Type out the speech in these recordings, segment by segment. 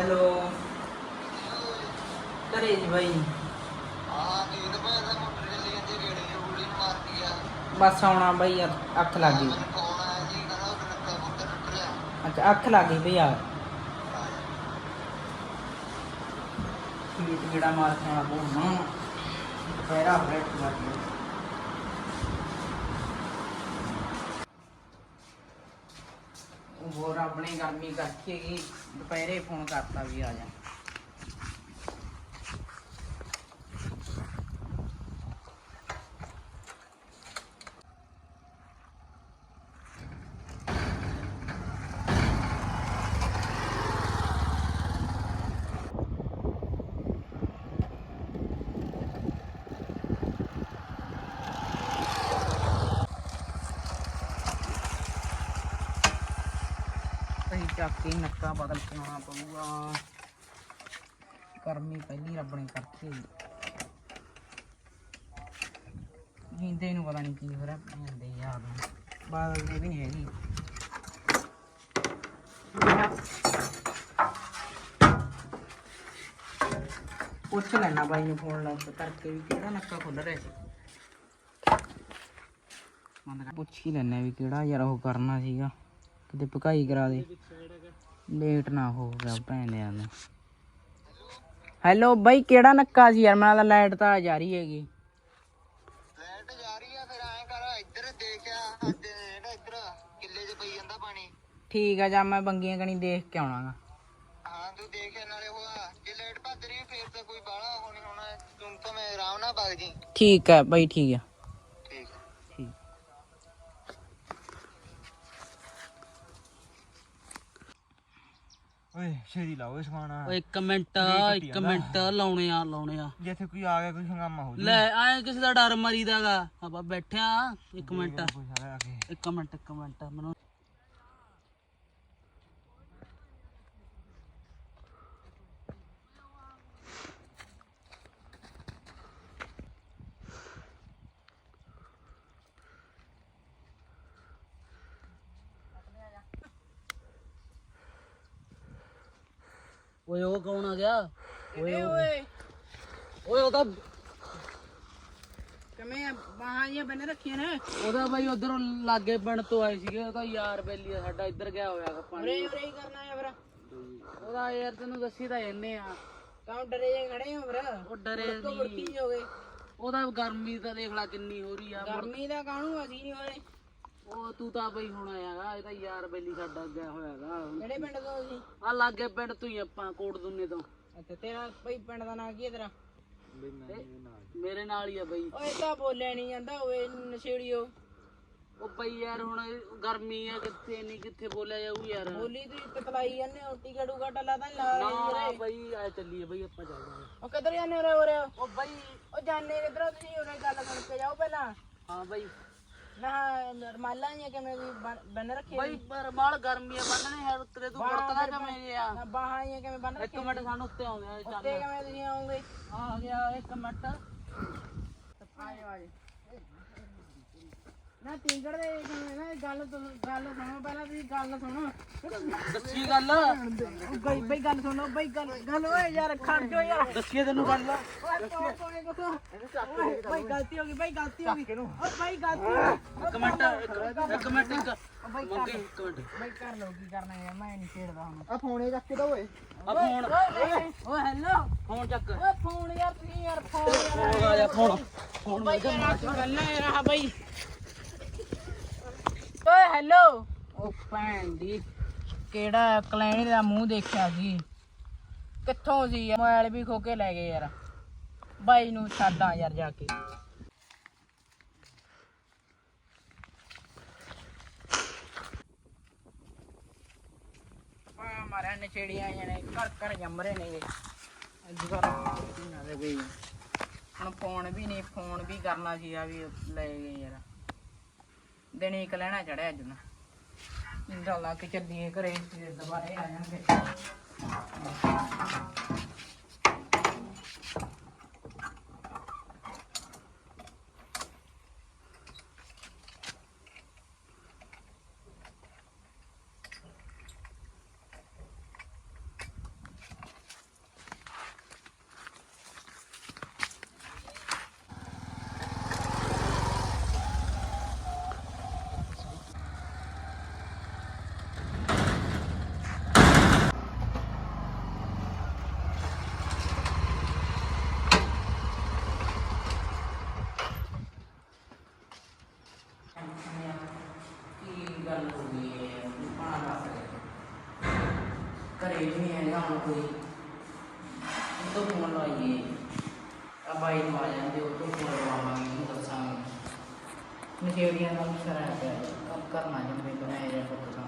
ਗੋਲੀ ਨੂੰ ਮਾਰਦੀ ਆ। ਬਸ ਆਉਣਾ ਬਾਈ ਅੱਖ- ਲੱਗ ਗਈ। ਅੱਛਾ ਅੱਖ ਲੱਗ ਗਈ ਬਈ ਆ ਸੀਟ ਜਿਹੜਾ ਮਾਰ ਖਾਣਾ ਬੋਲਣਾ। ਦੁਪਹਿਰਾ ਬ੍ਰੇਕ ਲੱਗ ਗਿਆ ਉਹ ਹੋਰ ਗਰਮੀ ਕਰਕੇ ਹੀ ਦੁਪਹਿਰੇ ਫੋਨ ਕਰਤਾ ਵੀ ਆ ਜਾ। ਚੱਕ ਕੇ ਨੱਕਾ ਬਦਲ ਕੇ ਆਉਣਾ ਪਊਗਾ। ਗਰਮੀ ਪਹਿਲੀ ਰੱਬ ਨੇ ਕਰਤੀ ਜਿੰਦੇ ਨੂੰ ਪਤਾ ਨਹੀਂ ਕੀ ਹੋ ਰਿਹਾ ਭੈਣਦੇ ਯਾਦ ਨੂੰ। ਬਾਦਲ ਦੀ ਵੀ ਨਹੀਂ ਹੈਗੀ। ਪੁੱਛ ਲੈਣਾ ਬਾਈ ਨੂੰ ਫੋਨ ਲਾ ਕੇ ਕਰਕੇ ਵੀ ਕਿਹੜਾ ਨੱਕਾ ਖੁੱਲ ਰਿਹਾ ਸੀ। ਪੁੱਛ ਹੀ ਲੈਣਾ ਵੀ ਕਿਹੜਾ ਯਾਰ ਉਹ ਕਰਨਾ ਸੀਗਾ। ਕਿਤੇ ਭਕਾਈ ਕਰਾ ਦੇ। ਲੇਟ ਨਾ ਹੋ ਗਿਆ ਭੈਣ ਯਾਰ ਨੂੰ। ਹੈਲੋ ਬਾਈ ਕਿਹੜਾ ਨੱਕਾ ਸੀ ਯਾਰ? ਮੈਨੂੰ ਲੱਗਦਾ ਲਾਈਟ ਤਾਂ ਜਾ ਰਹੀ ਹੈਗੀ। ਲਾਈਟ ਜਾ ਰਹੀ ਆ ਫਿਰ ਐਂ ਕਰ ਇੱਧਰ ਦੇਖਿਆ ਹੱਦ ਜਿਹੜਾ ਇੱਧਰ ਕਿੱਲੇ 'ਚ ਪਈ ਜਾਂਦਾ ਪਾਣੀ। ਠੀਕ ਆ ਜਾਂ ਮੈਂ ਬੰਗੀਆਂ ਕਣੀ ਦੇਖ ਕੇ ਆਉਣਾਗਾ। ਹਾਂ ਤੂੰ ਦੇਖਿਆ ਨਾਲੇ ਹੋਆ ਜੇ ਲਾਈਟ ਭੱਜ ਰਹੀ ਫੇਰ ਤਾਂ ਕੋਈ ਬਾਹਲਾ ਹੋਣੀ ਹੋਣਾ ਤੂੰ ਤਾਂ ਮੈਂ ਆਰਾਮ ਨਾਲ ਭੱਜ ਜੀ ਠੀਕ ਹੈ ਬਾਈ ਠੀਕ ਆ ਠੀਕ ਆ ਠੀਕ ਓਏ ਛੇਤੀ ਲਾਓ ਇਹ ਸਮਾਨ। ਓਏ ਇੱਕ ਮਿੰਟ ਇੱਕ ਮਿੰਟ ਲਾਉਣੇ ਆ ਲਾਉਣੇ ਆ। ਜੇ ਇੱਥੇ ਕੋਈ ਆ ਗਿਆ ਕੋਈ ਹੰਗਾਮਾ ਹੋ ਲੈ ਆਏ ਕਿਸੇ ਦਾ ਡਰ ਮਰੀਦਾਗਾ ਆਪਾਂ ਬੈਠਿਆ ਇੱਕ ਮਿੰਟ। ਸਾਰਾ ਇੱਕ ਮਿੰਟ ਇੱਕ ਮਿੰਟ ਮੈਨੂੰ ਓਏ ਉਹ ਕੌਣ ਆ ਗਿਆ? ਓਏ ਓਏ? ਓਏ ਉਹਦਾ ਕਿਵੇਂ ਬਾਹਾਂ ਜੀਆਂ ਬੰਨ ਰੱਖੀਆਂ ਨੇ? ਉਹਦਾ ਬਾਈ ਉਧਰੋਂ ਲਾਗੇ ਪਿੰਡ ਤੋਂ ਆਏ ਸੀਗੇ ਉਹਦਾ ਯਾਰ ਬੇਲੀ ਆ ਸਾਡਾ ਇੱਧਰ ਗਿਆ ਹੋਇਆ ਗਾ ਪਾਣੀ। ਉਰੇ ਉਰੇ ਹੀ ਕਰਨਾ ਹੈ ਫਿਰ। ਉਹਦਾ ਯਾਰ ਤੈਨੂੰ ਦੱਸੀ ਤਾਂ ਜੰਨੇ ਆ। ਕਾਉਂ ਡਰੇ ਜੇ ਖੜੇ ਹੋ ਫਿਰ। ਉਹ ਡਰੇ ਤੋਂ ਨੀ। ਮੁੜਕੀ ਹੋ ਗਏ। ਉਹਦਾ ਗਰਮੀ ਤਾਂ ਦੇਖ ਲੈ ਕਿੰਨੀ ਹੋ ਰਹੀ ਆ ਗਰਮੀ ਦਾ ਕਾਹਨੂੰ ਅਸੀਂ ਨਹੀਂ ਹੋਏ। ਉਹ ਤੂੰ ਤਾਂ ਬਈ ਹੁਣ ਆਇਆਗਾ ਇਹ ਤਾਂ ਯਾਰ ਬੇਲੀ ਸਾਡਾ ਗਿਆ ਹੋਇਆਗਾ ਕਿਹੜੇ ਪਿੰਡ ਤੋਂ ਅਸੀਂ ਆ ਲਾਗੇ ਪਿੰਡ ਤੋਂ ਹੀ ਆਪਾਂ ਕੋਟ ਦੁੰਨੇ ਤੋਂ। ਅੱਛਾ ਤੇਰਾ ਬਈ ਪਿੰਡ ਦਾ ਨਾਂ ਕੀ ਹੈ ਤੇਰਾ? ਮੇਰੇ ਨਾਲ ਹੀ ਆ ਬਈ। ਓਏ ਤਾਂ ਬੋਲਿਆ ਨਹੀਂ ਜਾਂਦਾ ਓਏ ਨਸ਼ੇੜੀਓ ਉਹ। ਬਈ ਯਾਰ ਹੁਣ ਗਰਮੀ ਆ ਕਿੱਥੇ ਨਹੀਂ ਕਿੱਥੇ ਬੋਲਿਆ ਜਾਊ ਯਾਰ। ਬੋਲੀ ਤੂੰ ਤਤਲਾਈ ਜਾਂਦੇ ਹੋ ਟੀਕਾ ਟੂਕਾ ਟੱਲਾ ਤਾਂ ਨੀ ਲਾ ਰਹੇ ਨਾ ਬਈ ਆ ਚੱਲੀਏ ਬਈ ਆਪਾਂ ਚੱਲਦੇ ਹਾਂ। ਉਹ ਕਿੱਧਰ ਜਾਂਦੇ ਉਰੇ ਉਰੇ? ਉਹ ਬਈ ਉਹ ਜਾਣੇ ਕਿੱਧਰੋਂ ਤੁਸੀਂ ਉਰੇ ਗੱਲ ਸੁਣ ਕੇ ਜਾਓ ਪਹਿਲਾਂ। ਹਾਂ ਬਈ। ਨਾ ਰਮਾਲਾਂ ਜਾਂ ਕਿਵੇਂ ਵੀ ਬਨ- ਬੰਨ ਰੱਖੇ ਬਈ ਪਰ ਮਾਲ ਗਰਮੀ ਆ ਬੰਨਣੇ ਹੈ ਉਤਰੇ ਤੂੰ ਵਰਤਦਾ ਕਿਵੇਂ ਜਿਆ ਨਾ ਬਾਹਾਂ ਜਾਂ ਕਿਵੇਂ ਬੰਨ ਇੱਕ ਮਿੰਟ ਸਾਨੂੰ ਉੱਤੇ ਆਉਂਦੇ ਆ ਚੱਲ। ਰੱਖੇ ਕਿਵੇਂ ਤੁਸੀਂ ਆਉਂਗੇ ਆ ਗਿਆ ਇੱਕ ਮਿੰਟ। ਆਜੋ ਆਜੋ। ਨਾ ਟਿੰਗੜ ਦੇ ਨਾ ਗੱਲ ਸੁਣੋ ਗੱਲ ਸੁਣੋ ਪਹਿਲਾਂ ਤੁਸੀਂ ਗੱਲ ਸੁਣੋ। ਦੱਸੀ ਗੱਲ। ਉਹ ਬਈ ਬਈ ਗੱਲ ਸੁਣੋ ਬਈ ਗੱਲ ਗੱਲ ਓਏ ਯਾਰ ਖੜ ਜਾ ਯਾਰ। ਦੱਸੀਏ ਤੈਨੂੰ ਗੱਲ। ਬਈ ਗਲਤੀ ਹੋ ਗਈ ਬਈ ਗਲਤੀ ਹੋ ਗਈ। ਓਏ ਬਈ ਗਲਤੀ ਇੱਕ ਮਿੰਟ ਇੱਕ- ਮਿੰਟ ਇੱਕ ਬਈ ਮੰਗੀ ਇੱਕ ਮਿੰਟ। ਬਈ ਕਰ ਲੋ ਕੀ ਕਰਨਾ ਹੈ ਮੈਂ ਨਹੀਂ ਛੇੜਦਾ ਹੁਣ। ਆ ਫੋਨੇ ਚੱਕ ਕੇ ਦੋ ਓਏ। ਆ ਫੋਨ। ਓਏ ਹੈਲੋ ਫੋਨ ਚੱਕ। ਓਏ ਫੋਨ ਯਾਰ ਤੁਸੀਂ ਯਾਰ ਫੋਨ ਯਾਰ ਆ ਜਾ ਫੋਨ। ਫੋਨ ਬਈ ਯਾਰ ਕੀ ਗੱਲਾਂ ਹੈ ਰਹਾ ਬਈ। ਓਏ ਹੈਲੋ ਉਹ ਭੈਣ ਦੀ ਕਿਹੜਾ ਕਲੈਣੀ ਦਾ ਮੂੰਹ ਦੇਖਿਆ ਸੀ? ਕਿੱਥੋਂ ਸੀ ਯਾਰ? ਮੋਬਾਈਲ ਵੀ ਖੋ ਕੇ ਲੈ ਗਏ ਯਾਰ। ਬਾਈ ਨੂੰ ਛੱਡਾਂ ਯਾਰ ਜਾ ਕੇ। ਆ ਮਾਰਿਆ ਨਛੇੜੀਆਂ ਆਈਆਂ ਨੇ, ਘਰ ਘਰ ਜੰਮ ਰਹੇ ਨੇ ਅੱਜ ਕੱਲ ਨਾ ਦੇ ਗਈ ਹੁਣ ਫੋਨ ਵੀ ਨਹੀਂ ਫੋਨ ਵੀ ਕਰਨਾ ਸੀਗਾ ਵੀ ਲੈ ਗਏ ਯਾਰ। ਦਿਨੇ ਇੱਕ ਲੈਣਾ ਚੜਿਆ ਅੱਜ ਨਾ। ਇੰਦਾ ਲਾ ਕੇ ਚੱਲੀਏ ਘਰੇ ਫਿਰ ਦੁਬਾਰੇ ਆ ਜਾਣਗੇ। ਘਰੇ ਵੀ ਨਹੀਂ ਹੈਗਾ ਹੁਣ ਕੋਈ। ਉਹ ਤੋਂ ਫੋਨ ਲਾਈਏ। ਆ ਬਾਈ ਨੂੰ ਆ ਜਾਂਦੇ, ਉਹ ਤੋਂ ਫੋਨ ਲਵਾਵਾਂਗੇ, ਉਹਨੂੰ ਦੱਸਾਂਗੇ। ਨਸ਼ੇੜੀਆਂ ਨਾਲ ਸਰਾ ਪਿਆ ਕੰਮ ਕਰਨਾ ਜੰਮੇ ਬਣਾਇਆ ਜਾ ਪੁੱਤਾਂ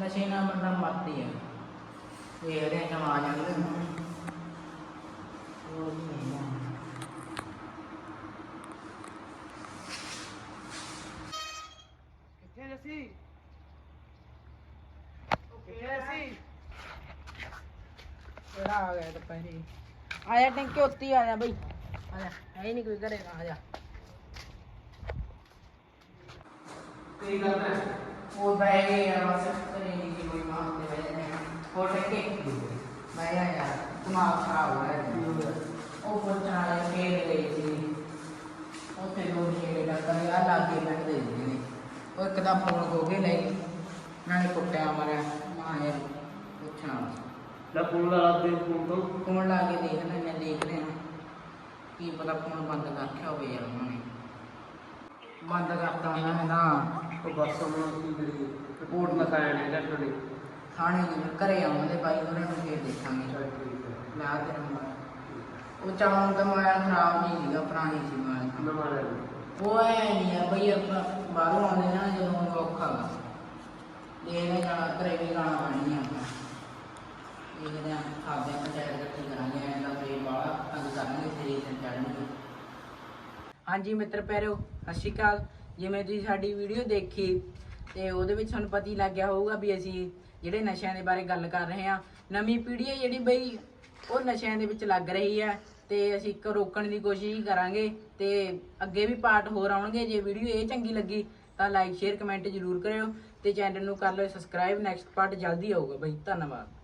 ਨਸ਼ੇ ਨਾਲ ਬੰਦਾ ਮਰਦੀ ਆ। ਇਹ ਹਰੇ ਜਮ ਜਾਂਦੇ। ਉਹ ਨਹੀਂ ਆ। ਕਿੱਥੇ ਜੱਸੀ ਕਿੱਥੇ ਜੱਸੀ ਕਿਹੜਾ ਆ ਗਿਆ ਦੁਪਹਿਰੇ? ਆ ਟੈਂਕੀ ਉੱਤੀ ਆ ਬਈ। ਆ ਜਾ ਹੈ ਨਹੀਂ ਕੋਈ ਘਰੇ, ਆ ਜਾ। ਕੀ ਕਰਦਾ ਉਹ ਬਹਿ ਗਏ ਯਾਰ ਬਸ ਘਰੇ ਨਹੀਂ ਸੀ ਕੋਈ ਮਾਂ ਦੇ ਵਜੇ ਨੇ ਹੋਰ ਟੈਂਕੀ? ਮੈਂ ਆ ਦਿਮਾਗ ਖਰਾਬ ਹੋ ਰਿਹਾ ਉਹ ਪੁੱਛਣ ਵਾਲੇ ਖੇਡ ਗਏ ਸੀ। ਉੱਥੇ ਦੋ ਛੇੜੇ ਦਾ ਆ ਲਾਗੇ ਬੈਠਦੇ ਨੇ। ਉਹ ਇੱਕ ਦਾ ਫੋਨ ਖੋ ਕੇ ਲੈ ਗਏ ਨਾਲੇ ਕੁੱਟਿਆ ਮਾਰਿਆ। ਮਾਂ ਯਾਰ ਪੁੱਛਣਾ। ਲੈ ਫੋਨ ਲਾ ਦੇ ਫੋਨ ਤੋਂ। ਫੋਨ ਲਾ ਕੇ ਦੇਖ ਲੈਂਦੇ ਹਾਂ, ਦੇਖਦੇ ਹਾਂ ਕੀ ਪਤਾ ਫੋਨ ਬੰਦ ਕਰ ਰੱਖਿਆ ਹੋਵੇ ਯਾਰ ਉਹਨਾਂ ਨੇ। ਬੰਦ ਕਰਤਾ ਉਹਨਾਂ ਨੇ ਨਾ ਉਹ ਬਸ ਹੁਣ ਕੀ ਕਰੀਏ? ਰਿਪੋਰਟ ਲਿਖਾਇਆ ਨੇ ਡਾਕਟਰ ਨੇ ਥਾਣੇ ਦੀ ਫਿਰ ਘਰੇ ਆਉਂਦੇ ਬਾਈ ਉਹਨਾਂ ਨੂੰ ਫੇਰ ਦੇਖਾਂਗੇ। ਲਾ ਤੇ ਨੰਬਰ ਉਹ ਚਾਹੋਂ ਤਾਂ ਮੋਬਾਈਲ ਖਰਾਬ ਨਹੀਂ ਸੀਗਾ ਪੁਰਾਣੀ ਸੀ ਮੋਬਾਈਲ। ਨਵਾਂ ਲੈ ਉਹ ਐ ਨਹੀਂ ਯਾਰ ਬਈ ਆਪਾਂ ਬਾਹਰੋਂ ਆਉਂਦੇ ਨਾ ਜਦੋਂ ਔਖਾ ਗਾ। ਇਹਨੇ ਗਾਣਾ ਘਰੇ ਵੀ ਗਾਣਾ ਪਾਣੀ ਆ। ਆਪਾਂ ਇਹਦੇ ਆ ਖਾਦੇ ਪੰਚਾਇਤ ਇਕੱਠੀ ਕਰਾਂਗੇ, ਐਂ ਦਾ ਫੇਰ ਬਾਹਲਾ ਤੰਗ ਕਰਾਂਗੇ ਸਰੀਰ ਤੇ ਚੜਨਗੇ ਹਾਂਜੀ ਮਿੱਤਰ ਪਿਆਰਿਓ ਸਤਿ ਸ਼੍ਰੀ ਅਕਾਲ। ਜਿਵੇਂ ਤੁਸੀਂ ਸਾਡੀ ਵੀਡੀਓ ਦੇਖੀ, ਤੇ ਉਹਦੇ ਵਿੱਚ ਤੁਹਾਨੂੰ ਪਤਾ ਹੀ ਲੱਗ ਗਿਆ ਹੋਊਗਾ ਵੀ ਅਸੀਂ ਜਿਹੜੇ ਨਸ਼ਿਆਂ ਦੇ ਬਾਰੇ ਗੱਲ ਕਰ ਰਹੇ ਹਾਂ। ਨਵੀਂ ਪੀੜ੍ਹੀ ਹੈ ਜਿਹੜੀ ਬਈ, ਉਹ ਨਸ਼ਿਆਂ ਦੇ ਵਿੱਚ ਲੱਗ ਰਹੀ ਹੈ, ਤੇ ਅਸੀਂ ਇੱਕ ਰੋਕਣ ਦੀ ਕੋਸ਼ਿਸ਼ ਕਰਾਂਗੇ, ਤੇ ਅੱਗੇ ਵੀ ਪਾਰਟ ਹੋਰ ਆਉਣਗੇ। ਜੇ ਵੀਡੀਓ ਇਹ ਚੰਗੀ ਲੱਗੀ, ਤਾਂ ਲਾਈਕ ਸ਼ੇਅਰ ਕਮੈਂਟ ਜ਼ਰੂਰ ਕਰਿਓ, ਤੇ ਚੈਨਲ ਨੂੰ ਕਰ ਲਓ ਸਬਸਕ੍ਰਾਈਬ ਨੈਕਸਟ ਪਾਰਟ ਜਲਦੀ ਆਊਗਾ ਬਈ। ਧੰਨਵਾਦ।